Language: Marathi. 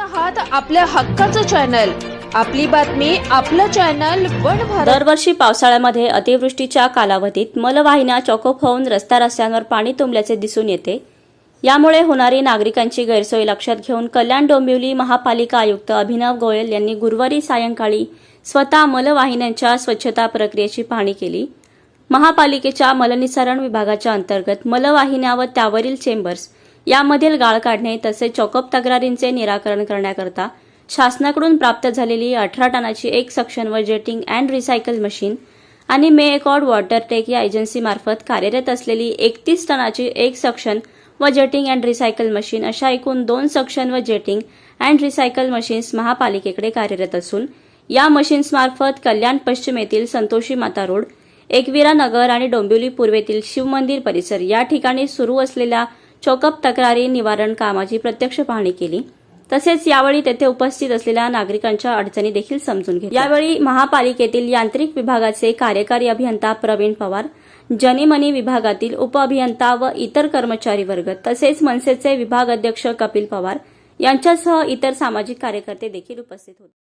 आहात आपल्या हक्काचं चॅनल. आपली बातमी आपलं चॅनल वन भारत. दरवर्षी पावसाळ्यामध्ये अतिवृष्टीच्या कालावधीत मलवाहिन्या चॉकअप होऊन रस्ता रस्त्यांवर पाणी तुंबल्याचे दिसून येते. यामुळे होणारी नागरिकांची गैरसोय लक्षात घेऊन कल्याण डोंबिवली महापालिका आयुक्त अभिनव गोयल यांनी गुरुवारी सायंकाळी स्वतः मलवाहिन्यांच्या स्वच्छता प्रक्रियेची पाहणी केली. महापालिकेच्या मलनिसारण विभागाच्या अंतर्गत मलवाहिन्या व त्यावरील चेंबर्स यामधील गाळ काढणे तसेच चॉकअप तक्रारींचे निराकरण करण्याकरता शासनाकडून प्राप्त झालेली अठरा टनाची एक सक्शन व जेटिंग अँड रिसायकल मशीन आणि मे एकॉर्ड वॉटर टेक या एजन्सीमार्फत कार्यरत असलेली एकतीस टनाची एक सक्शन व जेटिंग अँड रिसायकल मशीन अशा एकूण दोन सक्शन व जेटिंग अँड रिसायकल मशीन्स महापालिकेकडे कार्यरत असून या मशीन्समार्फत कल्याण पश्चिम येथील संतोषी माता रोड एकविरा नगर आणि डोंबिवली पूर्वेतील शिवमंदिर परिसर या ठिकाणी सुरू असलेल्या चोकअप तक्रारी निवारण कामाची प्रत्यक्ष पाहणी केली. तसेच यावेळी तेथे उपस्थित असलेल्या नागरिकांच्या अडचणी देखील समजून घेतल्या. यावेळी महापालिकेतील यांत्रिक विभागाचे कार्यकारी अभियंता प्रवीण पवार जनीमनी विभागातील उपअभियंता व इतर कर्मचारी वर्ग तसेच मनसेचे विभाग अध्यक्ष कपिल पवार यांच्यासह इतर सामाजिक कार्यकर्ते देखील उपस्थित होते.